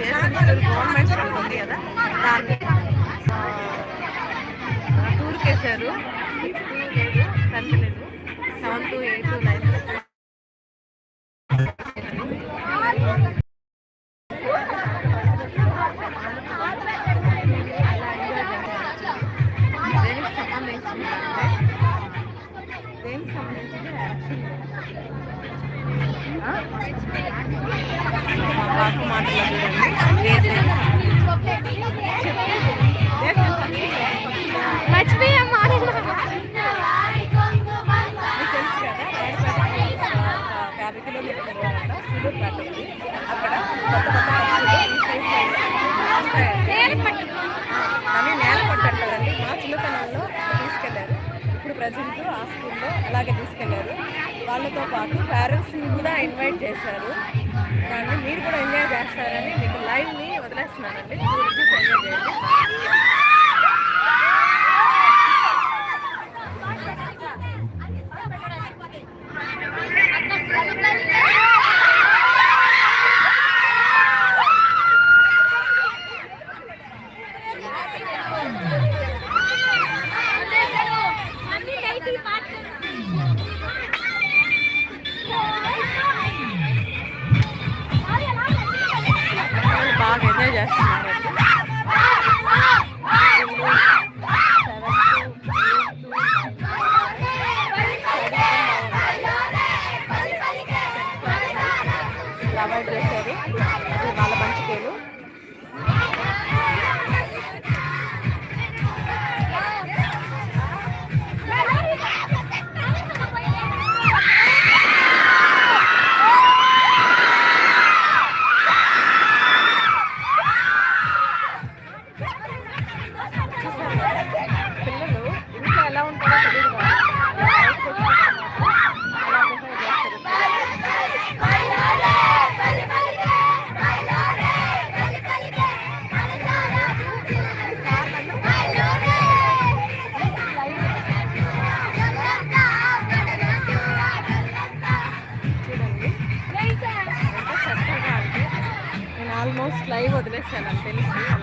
సిఎస్ఎంసీ government ఉంది కదా. దాన్ని టూర్కి వేశారు. సిక్స్త్ లేదు టెన్త్ లేదు సెవెంత్ ఎయిత్ అలాగే తీసుకెళ్ళారు వాళ్ళతో పాటు పేరెంట్స్ని కూడా ఇన్వైట్ చేశారు. దాన్ని మీరు కూడా ఎంజాయ్ చేస్తారని మీకు లైవ్ని వదిలేస్తున్నానండి. ఎంజాయ్ చేయండి. impresionante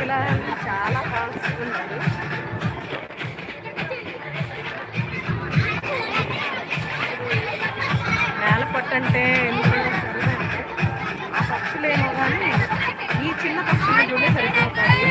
ఇక్కడ చాలా ఫాల్స్ ఉన్నాయి. నేలపట్టు అంటే ఆ పక్షులేమో కానీ ఈ చిన్న పక్షులు కూడా సరిపోతాయి.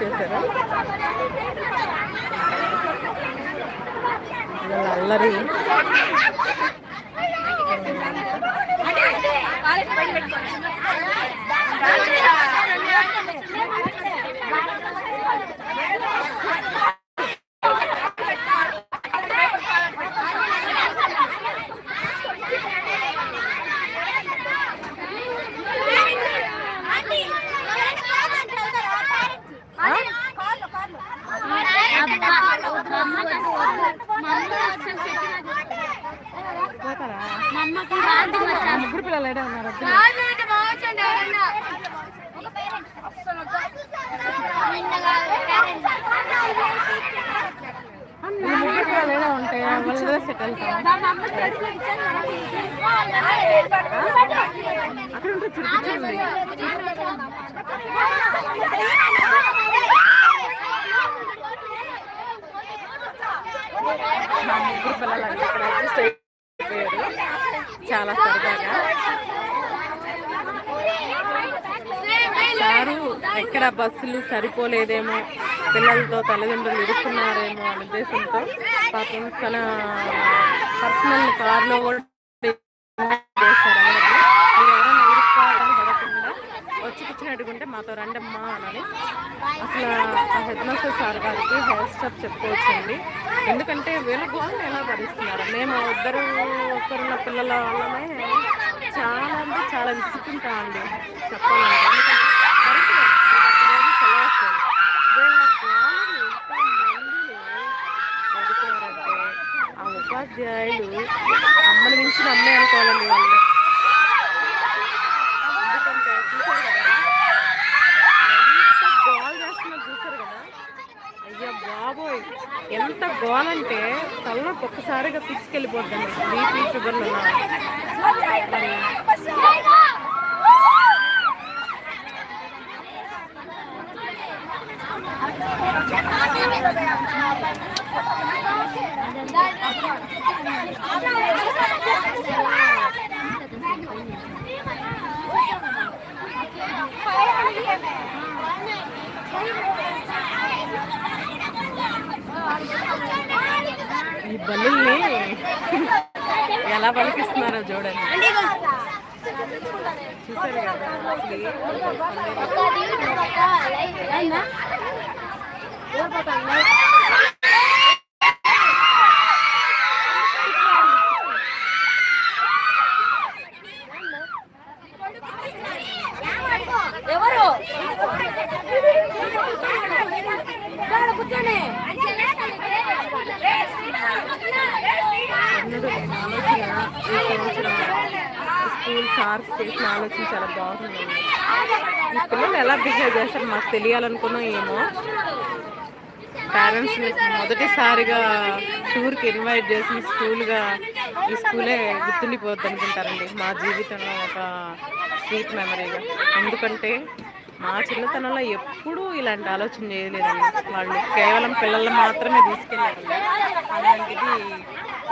noches, ¿verdad? ¿eh? ఇక్కడ చాలా సరదాగా సారు ఎక్కడ బస్సులు సరిపోలేదేమో పిల్లలతో తల్లిదండ్రులు ఇరుక్కున్నారేమో అనే ఉద్దేశంతో పాపం తన పర్సనల్ కార్లో కూడా అడుగుంటే మాతో రండమ్మా అనాలి అసలు హెడ్ మాస్టర్ సార్ గారికి హెయిర్ స్టెప్ చెప్పుకోవచ్చండి ఎందుకంటే వీళ్ళ గోల్ని ఎలా భరిస్తున్నారు? మేము ఇద్దరు ఒకరున్న పిల్లల వల్లనే చాలా అంటే చాలా విసుకుంటామండి చెప్పాలి తీసుకెళ్ళిపోతుంది బీపీ షుగర్లు ఈ బల్లుల్ని ఎలా పలికిస్తున్నారో చూడండి. చూసారు కదా అసలు ఎవరు కూర్చోండి ఎన్నడూ లేని ఆలోచన ఈ సంవత్సరం స్కూల్ సార్స్ చేసిన ఆలోచన చాలా బాగుంది ఈ పిల్లలు ఎలా బిహేవ్ చేస్తారు మాకు తెలియాలనుకున్నాం ఏమో. పేరెంట్స్ని మొదటిసారిగా టూర్కి ఇన్వైట్ చేసి స్కూల్గా ఈ స్కూలే గుర్తుండిపోద్ది అనుకుంటారండి. మా జీవితంలో ఒక స్వీట్ మెమరీగా ఎందుకంటే మా చిన్నతనంలో ఎప్పుడూ ఇలాంటి ఆలోచన చేయలేదండి. వాళ్ళు కేవలం పిల్లలు మాత్రమే తీసుకెళ్ళారు అలాంటిది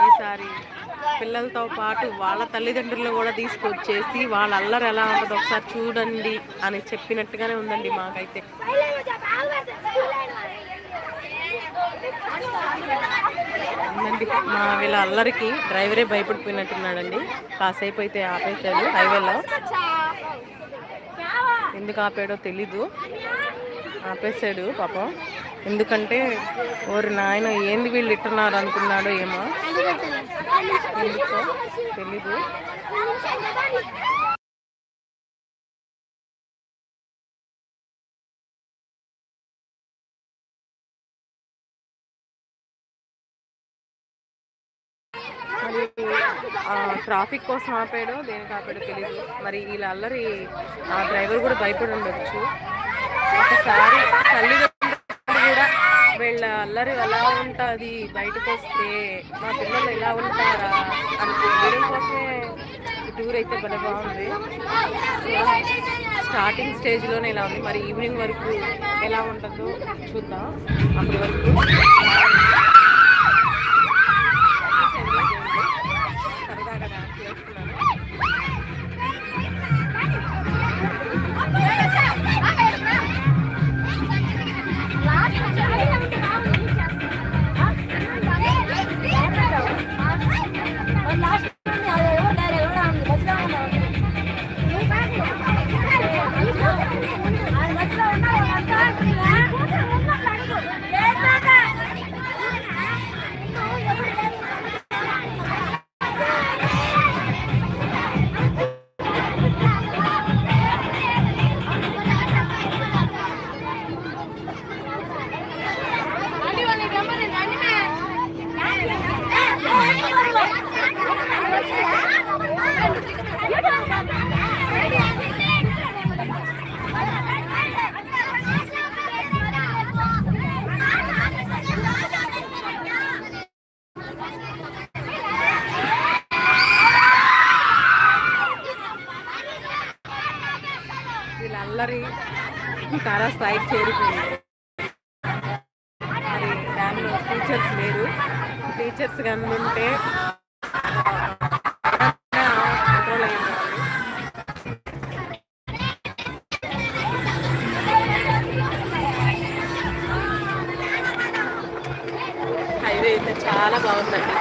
ఈసారి పిల్లలతో పాటు వాళ్ళ తల్లిదండ్రులు కూడా తీసుకొచ్చేసి వాళ్ళ అల్లరి ఎలా ఉంటుందో ఒకసారి చూడండి అని చెప్పినట్టుగానే ఉందండి మాకైతే. ఉందండి. మా వీళ్ళ అల్లరికి డ్రైవరే భయపడిపోయినట్టున్నాడండి. కాసేపు అయితే ఆపేశాడు హైవేలో. ఎందుకు ఆపాడో తెలీదు. ఆపేశాడు పాపం. ఎందుకంటే ఓరి నాయన ఏంది వీళ్ళు ఇట్టున్నారు అనుకున్నాడో ఏమో? తెలీదు. ట్రాఫిక్ కోసం ఆపాడో దేనికి ఆపాడో తెలియదు మరి వీళ్ళ అల్లరి ఆ డ్రైవర్ కూడా భయపడి ఉండొచ్చు. ఒకసారి తల్లి వీళ్ళ అల్లరి ఎలా ఉంటుంది? బయటకు వస్తే మా పిల్లలు ఎలా ఉంటారా? అని తెలియడం కోసమే టూర్ అయితే భలే బాగుంది. స్టార్టింగ్ స్టేజ్లోనే ఇలా ఉంది. మరి ఈవినింగ్ వరకు ఎలా ఉంటుందో చూద్దాం. అప్పటి వరకు చేరిపోయింది మరి దానిలో టీచర్స్ లేరు. టీచర్స్ కానీ ఉంటే హైవే అయితే చాలా బాగుందండి.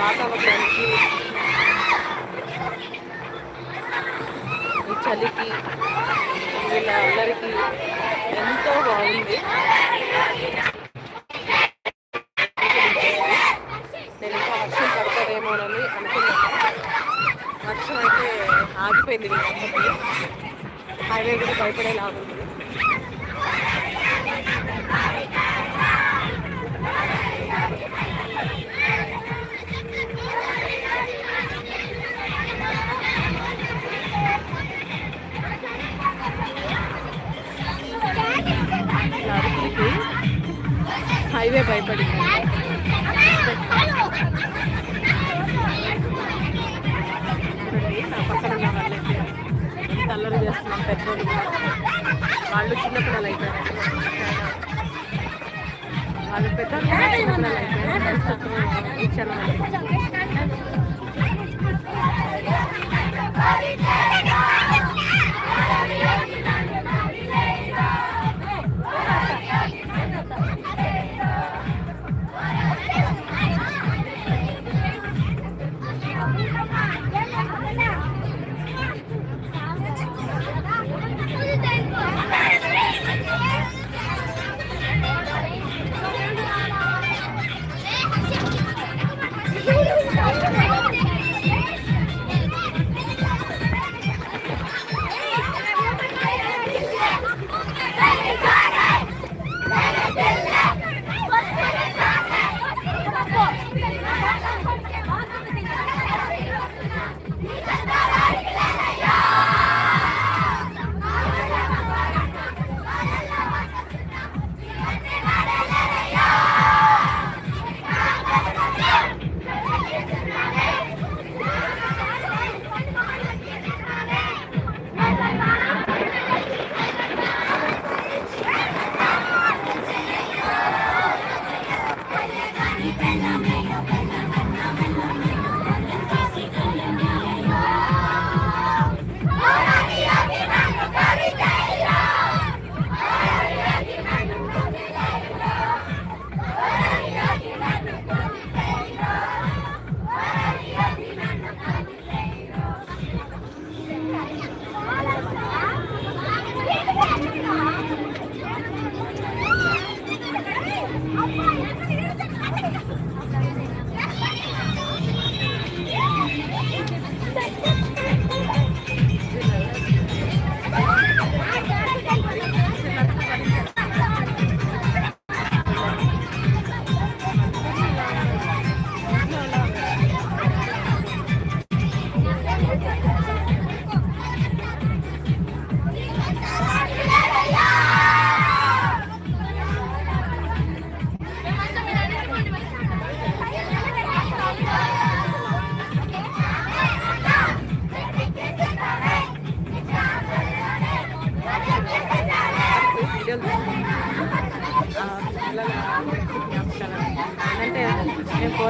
వాతావరణానికి ఈ చలికి వీళ్ళ అందరికీ ఎంతో బాగుంది. నేను ఇంకా వర్షం పడుతుందేమోనని అనుకున్నాను. వర్షం అయితే ఆగిపోయింది. హైవే కూడా భయపడేలాగుంది హైవే భయపడి చూడండి నా పక్కన ఉన్న వాళ్ళైతే ఎంత అల్లరి చేస్తున్నాం పెద్దోళ్ళు. వాళ్ళు చిన్నపిల్లలు అయితే వాళ్ళు పెద్ద చిన్నపిల్లలు అయితే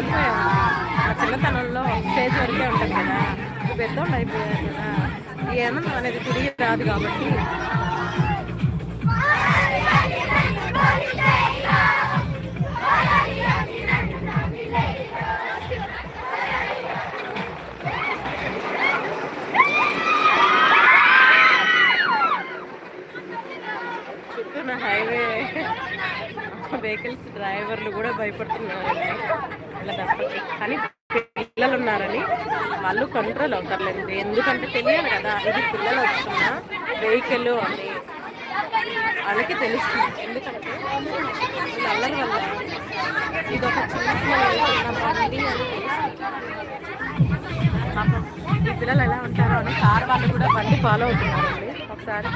కోల్పోయాము ఆ చిన్నతనంలో స్టేజ్ వరకే ఉంటుంది కదా. ఇప్పుడు పెద్దోళ్ళు అయిపోయారు కదా. ఈ ఆనందం అనేది తిరిగి రాదు కాబట్టి. చుట్టూన హైవే వెహికల్స్ డ్రైవర్లు కూడా భయపడుతున్నారు. ఇలా తప్పదు కానీ పిల్లలు ఉన్నారని వాళ్ళు కంట్రోల్ అవుతారులేదు ఎందుకంటే తెలియాలి కదా ఇది పిల్లలు వస్తున్న వెహికల్ అని వాళ్ళకి తెలుస్తుంది. ఎందుకంటే అల్లరి వల్ల ఇది ఒక చిన్న పిల్లలు బండి అని పాపం పిల్లలు ఎలా ఉంటారో అని సార్ వాళ్ళు కూడా బండి ఫాలో అవుతున్నారండి. ఒకసారి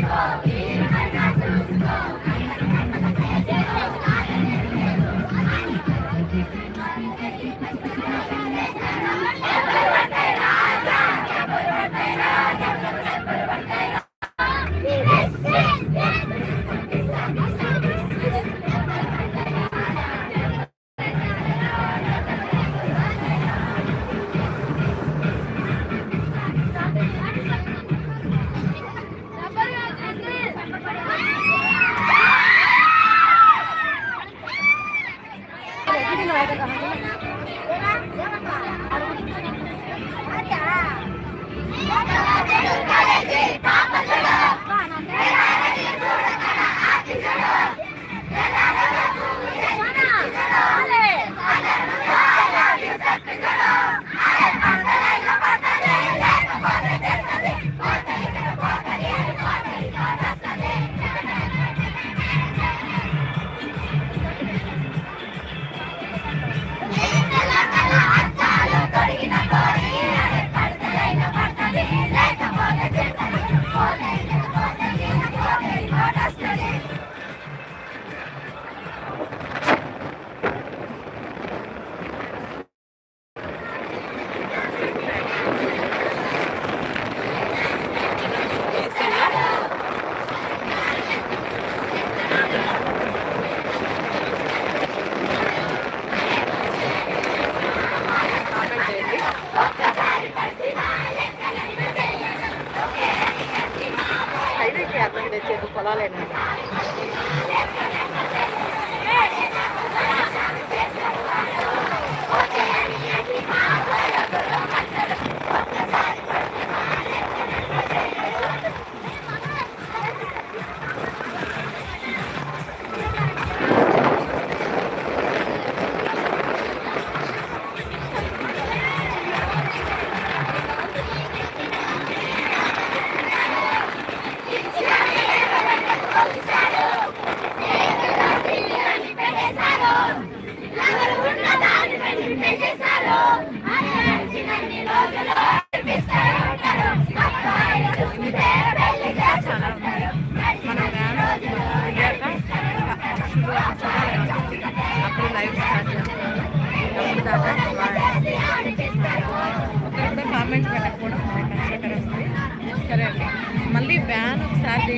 Happy.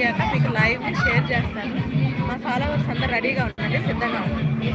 అయ్యాక మీకు లైవ్ షేర్ చేస్తాను. మా ఫాలోవర్స్ అంతా రెడీగా ఉండండి సిద్ధంగా ఉండండి.